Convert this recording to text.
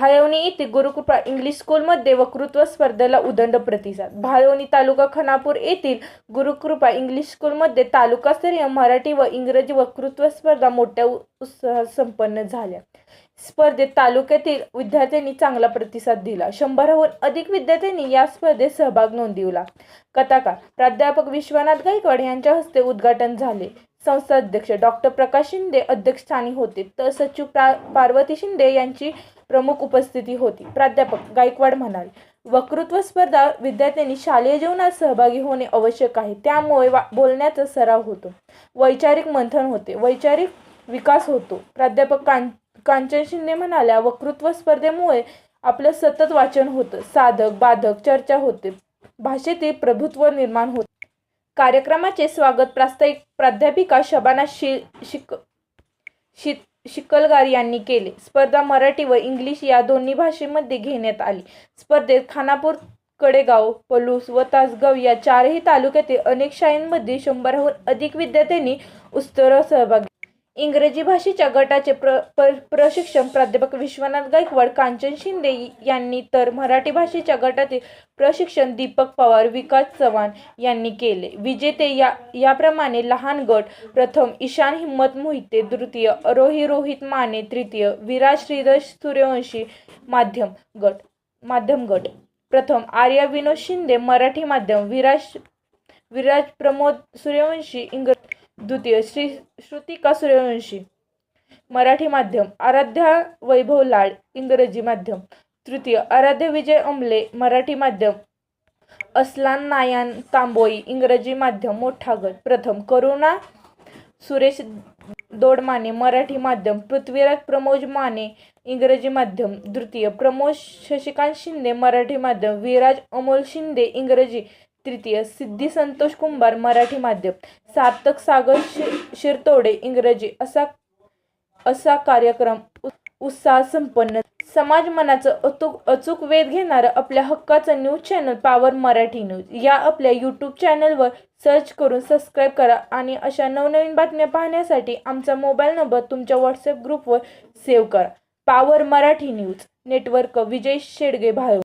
भायवणी येथे गुरुकृपा इंग्लिश स्कूलमध्ये वक्तृत्व स्पर्धेला उदंड प्रतिसाद. भायवणी तालुका खानापूर येथील गुरुकृपा इंग्लिश स्कूलमध्ये तालुकास्तरीय मराठी व इंग्रजी वक्तृत्व स्पर्धा मोठ्या उत्साहात संपन्न झाल्या. स्पर्धेत तालुक्यातील विद्यार्थ्यांनी चांगला प्रतिसाद दिला. शंभराहून अधिक विद्यार्थ्यांनी या स्पर्धेत सहभाग नोंदविला. कथाकार प्राध्यापक विश्वनाथ गायकवाड यांच्या हस्ते उद्घाटन झाले. संस्था अध्यक्ष डॉक्टर प्रकाश शिंदे अध्यक्षस्थानी होते. तर सचिव प्रा पार्वती शिंदे यांची प्रमुख उपस्थिती होती. प्राध्यापक गायकवाड म्हणाले वक्तृत्व स्पर्धा विद्यार्थ्यांनी शालेय जीवनात सहभागी होणे आवश्यक आहे. त्यामुळे वा बोलण्याचा सराव होतो. वैचारिक मंथन होते. वैचारिक विकास होतो. प्राध्यापक कां कांचन शिंदे म्हणाल्या वक्तृत्व स्पर्धेमुळे आपलं सतत वाचन होतं. साधक बाधक चर्चा होते. भाषेतील प्रभुत्व निर्माण होते कार्यक्रमाचे स्वागत प्रास्ताविक प्राध्यापिका शबाना शि शिक शि शिकलगार यांनी केले. स्पर्धा मराठी व इंग्लिश या दोन्ही भाषेमध्ये घेण्यात आली. स्पर्धेत खानापूर कडेगाव पलूस व तासगाव या चारही तालुक्यातील अनेक शाळांमध्ये शंभराहून अधिक विद्यार्थ्यांनी उत्तर सहभाग इंग्रजी भाषेच्या गटाचे प्र प्र- प्रशिक्षण प्राध्यापक विश्वनाथ गायकवाड कांचन शिंदे यांनी तर मराठी भाषेच्या गटातील प्रशिक्षण दीपक पवार विकास चव्हाण यांनी केले. विजेते या याप्रमाणे लहान गट प्रथम ईशान हिम्मत मोहिते द्वितीय अरोही रोहित माने तृतीय विराज श्रीधर सूर्यवंशी माध्यम गट माध्यम गट. प्रथम आर्या विनोद शिंदे मराठी माध्यम विराज विराज प्रमोद सूर्यवंशी इंग्र द्वितीय श्री श्रुतिका सूर्यवंशी मराठी माध्यम आराध्या वैभव लाड इंग्रजी माध्यम. तृतीय आराध्य विजय अंबले मराठी माध्यम. अस्लान नायान तांबोई इंग्रजी माध्यम मोठा गट. प्रथम करुणा सुरेश दोडमाने मराठी माध्यम. पृथ्वीराज प्रमोद माने इंग्रजी माध्यम. द्वितीय प्रमोद शशिकांत शिंदे मराठी माध्यम. विराज अमोल शिंदे इंग्रजी तृतीय सिद्धी संतोष कुंभार मराठी माध्यम. सार्थक सागर शिर शिरतोडे इंग्रजी. असा असा कार्यक्रम उत्साह संपन्न. समाज मनाचं अचूक अचूक वेध घेणारं आपल्या हक्काचं news channel power Marathi news. या आपल्या यूट्यूब चॅनलवर सर्च करून सबस्क्राईब करा आणि अशा नवनवीन बातम्या पाहण्यासाठी आमचा मोबाईल नंबर तुमच्या व्हॉट्सअप ग्रुपवर सेव्ह करा. Power Marathi news. Network Vijay Shedge भाव